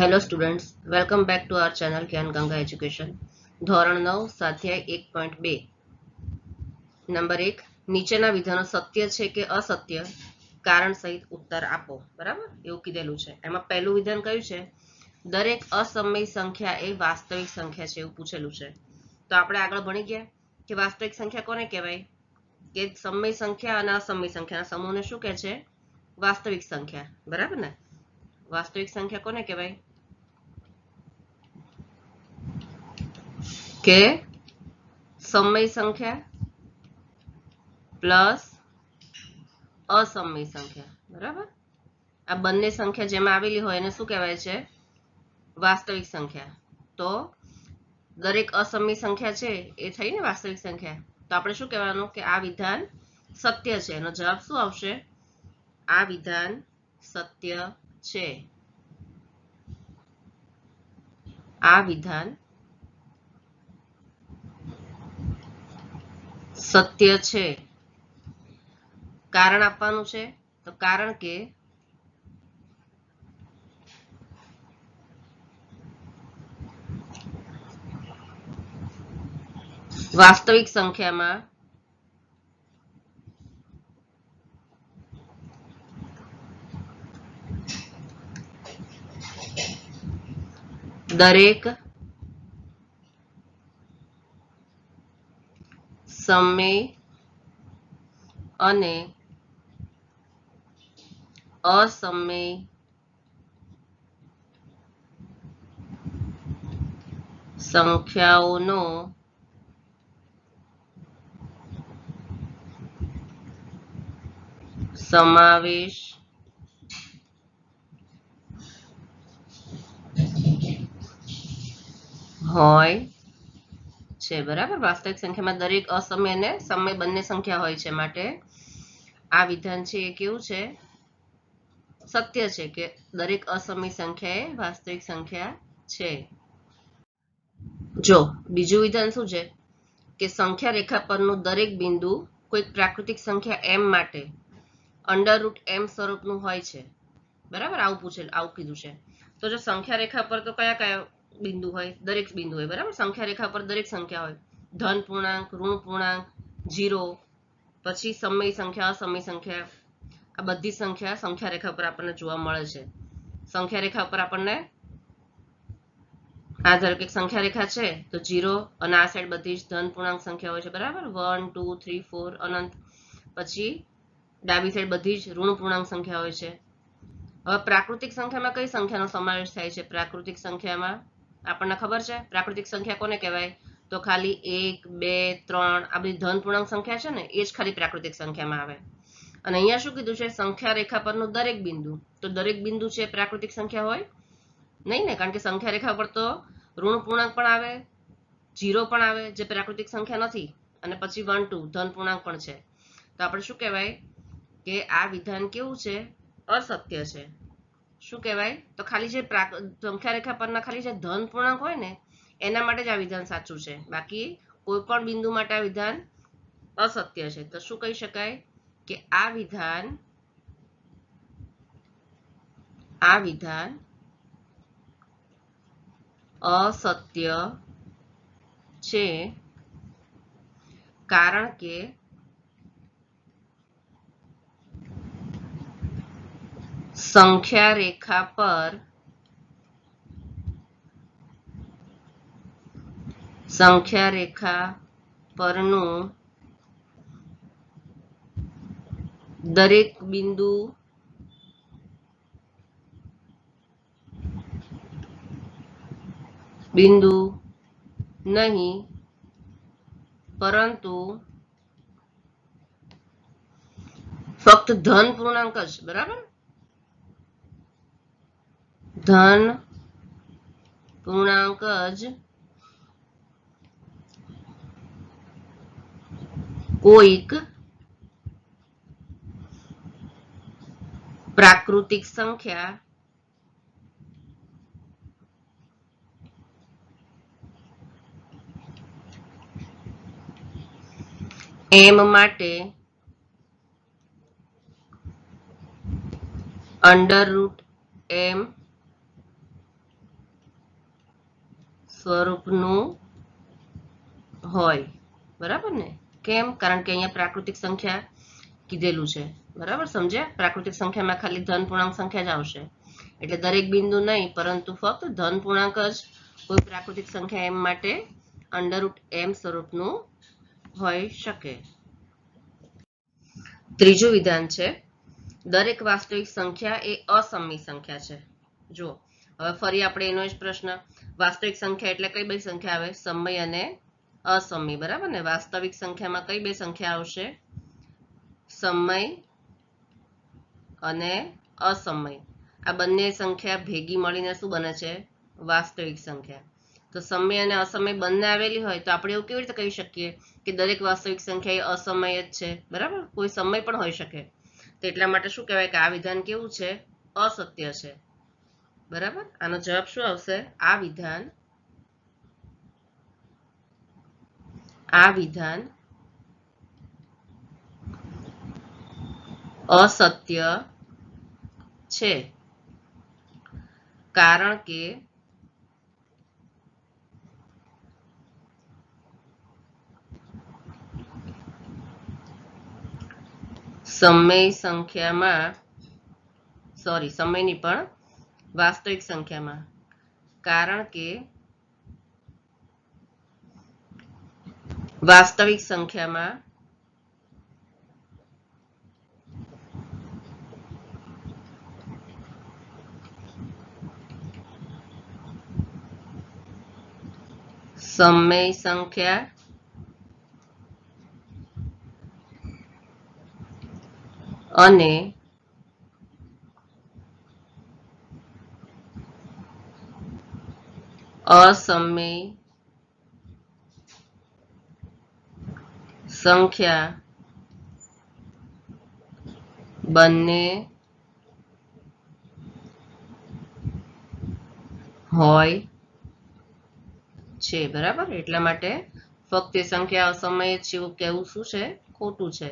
Hello students welcome back to our channel Gyan Ganga education ધોરણ નવ, સ્વાધ્યાય એક પોઈન્ટ બે. નંબર એક, નીચેના વિધાનો સત્ય છે કે અસત્ય? કારણ સહિત ઉત્તર આપો. બરાબર? એવું કીધેલું છે. એમાં પહેલું વિધાન કયું છે? દરેક અસમય સંખ્યા એ વાસ્તવિક સંખ્યા છે એવું પૂછેલું છે. તો આપણે આગળ ભણી ગયા કે વાસ્તવિક સંખ્યા કોને કહેવાય? કે સમય સંખ્યા અને અસમય સંખ્યાના સમૂહને શું કહે છે? વાસ્તવિક સંખ્યા. બરાબર ને? વાસ્તવિક સંખ્યા કોને કહેવાય? કે સમય સંખ્યા પ્લસ અસમય સંખ્યા. બરાબર? આ બંને સંખ્યા જેમાં આવેલી હોય એને શું કહેવાય છે? વાસ્તવિક સંખ્યા. તો દરેક અસમય સંખ્યા છે એ થઈ ને વાસ્તવિક સંખ્યા. તો આપણે શું કહેવાનું? કે આ વિધાન સત્ય છે. એનો જવાબ શું આવશે? આ વિધાન સત્ય છે. આ વિધાન સત્ય છે. કારણ આપવાનું છે. તો કારણ કે વાસ્તવિક સંખ્યામાં દરેક સમય અને અસમય સંખ્યાઓનો સમાવેશ હોય છે, બરાબર? વાસ્તવિક સંખ્યામાં દરેક અસમય અને સમય બંને સંખ્યા હોય છે માટે આ વિધાન છે એ કેવું છે? સત્ય છે કે દરેક અસમય સંખ્યા એ વાસ્તવિક સંખ્યા છે. જો, બીજું વિધાન શું છે? કે સંખ્યા રેખા પરનું દરેક બિંદુ કોઈક પ્રાકૃતિક સંખ્યા એમ માટે અંડર રૂટ એમ સ્વરૂપનું હોય છે. બરાબર? આવું પૂછેલ આવું કીધું છે. તો જો સંખ્યા રેખા પર તો કયા કયા બિંદુ હોય, દરેક બિંદુ હોય, બરાબર? સંખ્યા રેખા પર દરેક સંખ્યા હોય. ધન પૂર્ણાંક, ઋણ પૂર્ણાંક, જીરો, પછી સમય સંખ્યા, અસમય સંખ્યા. આ બધી સંખ્યા સંખ્યા રેખા પર આપણને જોવા મળે છે. સંખ્યા રેખા પર આપણને આ ધારો કે સંખ્યા રેખા છે, તો જીરો અને આ સાઈડ બધી જ ધન પૂર્ણાંક સંખ્યા હોય છે, બરાબર? વન, ટુ, થ્રી, ફોર, અનંત. પછી ડાબી સાઈડ બધી જ ઋણ પૂર્ણાંક સંખ્યા હોય છે. હવે પ્રાકૃતિક સંખ્યામાં કઈ સંખ્યાનો સમાવેશ થાય છે? પ્રાકૃતિક સંખ્યામાં આપણને ખબર છે? પ્રાકૃતિક સંખ્યા કોને કહેવાય? તો ખાલી એક, બે, ત્રણ, આ બધી ધન પૂર્ણાંક સંખ્યા છે ને, એ જ ખાલી પ્રાકૃતિક સંખ્યામાં આવે. અને અહીંયા શું કીધું છે? સંખ્યા રેખા પરનું દરેક બિંદુ. તો દરેક બિંદુ છે પ્રાકૃતિક સંખ્યા હોય? નહીં ને, કારણ કે સંખ્યા રેખા પર તો ઋણ પૂર્ણાંક પણ આવે જીરો પણ આવે, જે પ્રાકૃતિક સંખ્યા નથી. અને પછી વન ટુ ધન પૂર્ણાંક પણ છે. તો આપણે શું કહેવાય? કે આ વિધાન કેવું છે? અસત્ય છે. શું કહેવાય? તો ખાલી જે સંખ્યા રેખા પરના ખાલી જે ધન પૂર્ણાંક હોય ને, એના માટે જ આ વિધાન સાચું છે. બાકી કોઈ પણ બિંદુ માટે આ વિધાન અસત્ય છે. તો શું કહી શકાય? કે આ વિધાન આ વિધાન અસત્ય છે. કારણ કે સંખ્યા રેખા પર સંખ્યા રેખા પરનું દરેક બિંદુ બિંદુ નહીં પરંતુ ફક્ત ધન પૂર્ણાંક જ બરાબર ધન પૂર્ણાંક જ કોઈક પ્રાકૃતિક સંખ્યા એમ માટે અંડર રૂટ એમ સ્વરૂપનું હોય. બરાબર ને? કેમ? કારણ કે અહીંયા પ્રાકૃતિક સંખ્યા કીધેલું છે. બરાબર? સમજ્યા? પ્રાકૃતિક સંખ્યામાં ખાલી ધન પૂર્ણાંક સંખ્યા જ આવશે. એટલે દરેક બિંદુ નહીં, પરંતુ ફક્ત ધન પૂર્ણાંક જ કોઈ પ્રાકૃતિક સંખ્યા એમ માટે અંડરરૂટ એમ સ્વરૂપનું હોઈ શકે. ત્રીજું વિધાન છે, દરેક વાસ્તવિક સંખ્યા એ અસમી સંખ્યા છે. જો હવે ફરી આપણે એનો જ પ્રશ્ન. વાસ્તવિક સંખ્યા એટલે કઈ બે સંખ્યા આવે? સમય અને અસમય. બરાબર ને? વાસ્તવિક સંખ્યામાં કઈ બે સંખ્યા આવશે? સમય અને અસમય. આ બંને સંખ્યા ભેગી મળીને શું બને છે? વાસ્તવિક સંખ્યા. તો સમય અને અસમય બંને આવેલી હોય તો આપણે એવું કેવી રીતે કહી શકીએ કે દરેક વાસ્તવિક સંખ્યા એ અસમય જ છે? બરાબર? કોઈ સમય પણ હોઈ શકે. તો એટલા માટે શું કહેવાય કે આ વિધાન કેવું છે? અસત્ય છે. બરાબર? આનો જવાબ શું આવશે? આ વિધાન આ વિધાન અસત્ય છે. કારણ કે સમય સંખ્યામાં સોરી સમયની પણ વાસ્તવિક સંખ્યામાં કારણ કે વાસ્તવિક સંખ્યામાં સમય સંખ્યા અને અસમય સંખ્યા બંને હોય છે બરાબર એટલા માટે ફક્ત સંખ્યા અસમય છે એવું કહેવું શું છે? ખોટું છે.